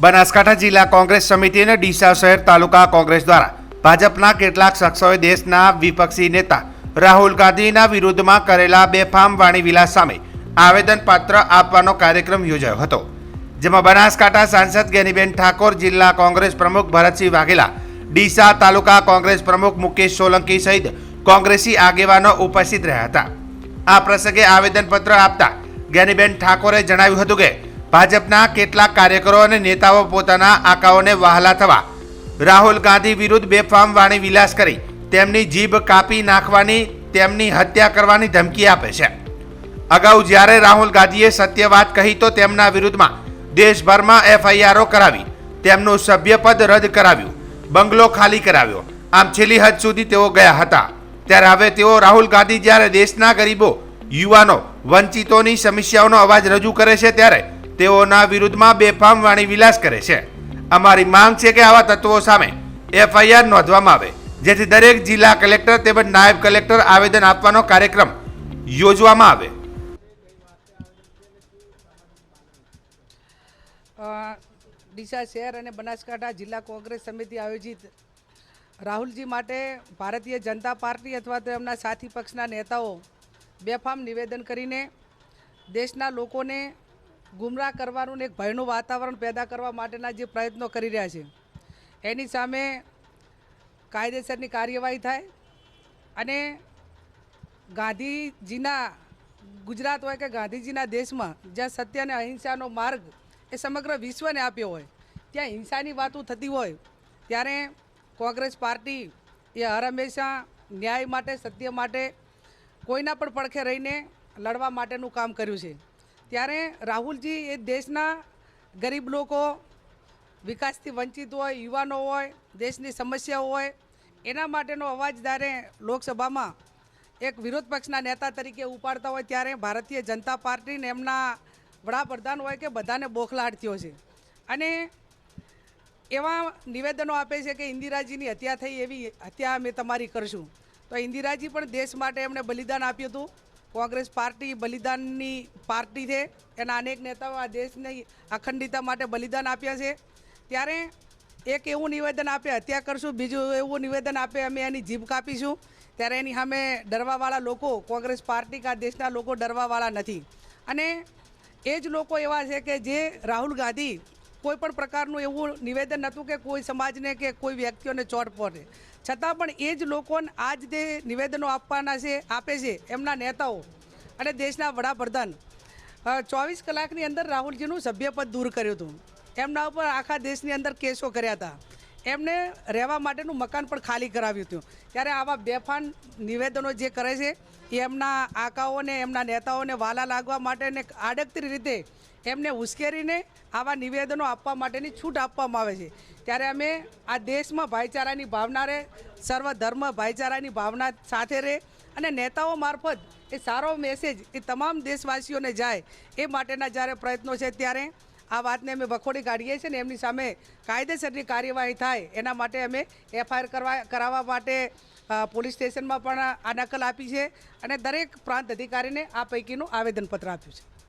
બનાસકાંઠા જિલ્લા કોંગ્રેસ સમિતિ અને ડીસા શહેર તાલુકા કોંગ્રેસ દ્વારા ભાજપના કેટલાક શખ્સોએ દેશના વિપક્ષી નેતા રાહુલ ગાંધીના વિરુદ્ધમાં કરેલા બેફામ વાણીવિલાસ સામે આવેદનપત્ર આપવાનો કાર્યક્રમ યોજાયો હતો, જેમાં બનાસકાંઠા સાંસદ ગેનીબેન ઠાકોર, જિલ્લા કોંગ્રેસ પ્રમુખ ભરતસિંહ વાઘેલા, ડીસા તાલુકા કોંગ્રેસ પ્રમુખ મુકેશ સોલંકી સહિત કોંગ્રેસી આગેવાનો ઉપસ્થિત રહ્યા હતા. આ પ્રસંગે આવેદનપત્ર આપતા જ્ઞાનીબેન ઠાકોરે જણાવ્યું હતું કે ભાજપના કેટલાક કાર્યકરો અને નેતાઓ પોતાના આંકાઓને વહાલા થવા રાહુલ ગાંધી વિરુદ્ધ બેફામ વાણી વિલાસ કરી તેમની જીભ કાપી નાખવાની, તેમની હત્યા કરવાની ધમકી આપે છે. અગાઉ જ્યારે રાહુલ ગાંધીએ સત્ય વાત કહી તો તેમના વિરુદ્ધમાં દેશભરમાં એફઆઈઆરો કરાવી, તેમનું સભ્યપદ રદ કરાવ્યું, બંગલો ખાલી કરાવ્યો. આમ છેલ્લી હદ સુધી તેઓ ગયા હતા. ત્યારે હવે તેઓ રાહુલ ગાંધી જ્યારે દેશના ગરીબો, યુવાનો, વંચિતોની સમસ્યાઓનો અવાજ રજૂ કરે છે ત્યારે તેઓના વિરુદ્ધમાં બેફામ વાણી વિલાસ કરે છે. અમારી માંગ છે કે આવા તત્વો સામે એફઆઈઆર નોંધવામાં આવે, જેથી દરેક જિલ્લા કલેક્ટર તેમજ નાયબ કલેક્ટર આવેદન આપવાનો કાર્યક્રમ યોજવામાં આવે. ડીસા શહેર અને બનાસકાંઠા જિલ્લા કોંગ્રેસ સમિતિ આયોજિત રાહુલજી માટે ભારતીય જનતા પાર્ટી અથવા તો એમના સાથી પક્ષના નેતાઓ બેફામ નિવેદન કરીને દેશના લોકોને ગુમરાહ કરવાનું એક ભયનું વાતાવરણ પેદા કરવા માટેના જે પ્રયત્નો કરી રહ્યા છે. એની સામે કાયદેસરની કાર્યવાહી થાય અને ગાંધીજીના ગુજરાત હોય કે ગાંધીજીના દેશમાં જ્યાં સત્ય અને અહિંસાનો માર્ગ એ સમગ્ર વિશ્વને આપ્યો હોય, ત્યાં હિંસાની વાતો થતી હોય, ત્યારે કોંગ્રેસ પાર્ટી એ હર હંમેશા ન્યાય માટે, સત્ય માટે કોઈના પણ પડખે રહીને લડવા માટેનું કામ કર્યું છે. ત્યારે રાહુલજી એ દેશના ગરીબ લોકો, વિકાસથી વંચિત હોય, યુવાનો હોય, દેશની સમસ્યાઓ હોય, એના માટેનો અવાજ જ્યારે લોકસભામાં એક વિરોધ પક્ષના નેતા તરીકે ઉપાડતા હોય ત્યારે ભારતીય જનતા પાર્ટીને એમના વડાપ્રધાન હોય કે બધાને બોખલાટ થયો છે. અને એવા નિવેદનો આપે છે કે ઇન્દિરાજીની હત્યા થઈ એવી હત્યા અમે તમારી કરશું. તો ઇન્દિરાજી પણ દેશ માટે એમણે બલિદાન આપ્યું હતું. કોંગ્રેસ પાર્ટી બલિદાનની પાર્ટી છે. એના અનેક નેતાઓ આ દેશની અખંડિતતા માટે બલિદાન આપ્યા છે. ત્યારે એક એવું નિવેદન આપે, હત્યા કરશું, બીજું એવું નિવેદન આપે, અમે એની જીભ કાપીશું. ત્યારે એની સામે ડરવાવાળા લોકો, કોંગ્રેસ પાર્ટી કે દેશના લોકો ડરવાવાળા નથી. અને એ જ લોકો એવા છે કે જે રાહુલ ગાંધી કોઈ પણ પ્રકારનું એવું નિવેદન નહોતું કે કોઈ સમાજને કે કોઈ વ્યક્તિઓને ચોટ પડે છતાં પણ એ જ લોકોને આજ જે નિવેદનો આપવાના છે, આપે છે, એમના નેતાઓ અને દેશના વડાપ્રધાન ચોવીસ કલાકની અંદર રાહુલજીનું સભ્યપદ દૂર કર્યું હતું. એમના ઉપર આખા દેશની અંદર કેસો કર્યા હતા. એમને રહેવા માટેનું મકાન પણ ખાલી કરાવ્યું હતું. ત્યારે આવા બેફાન નિવેદનો જે કરે છે, એ એમના આકાઓને, એમના નેતાઓને વાલા લાગવા માટે ને આડકતરી રીતે એમને ઉશ્કેરીને આવા નિવેદનો આપવા માટેની છૂટ આપવામાં આવે છે. ત્યારે અમે આ દેશમાં ભાઈચારાની ભાવના રહે, સર્વ ધર્મ ભાઈચારાની ભાવના સાથે રહે અને નેતાઓ મારફત એ સારો મેસેજ એ તમામ દેશવાસીઓને જાય એ માટેના જ્યારે પ્રયત્નો છે ત્યારે આ વાતને અમે વખોડી કાઢીએ છીએ ને એમની સામે કાયદેસરની કાર્યવાહી થાય એના માટે અમે એફઆઈઆર કરવા, કરાવવા માટે પોલીસ સ્ટેશનમાં પણ આ નકલ આપી છે અને દરેક પ્રાંત અધિકારીને આ પૈકીનું આવેદનપત્ર આપ્યું છે.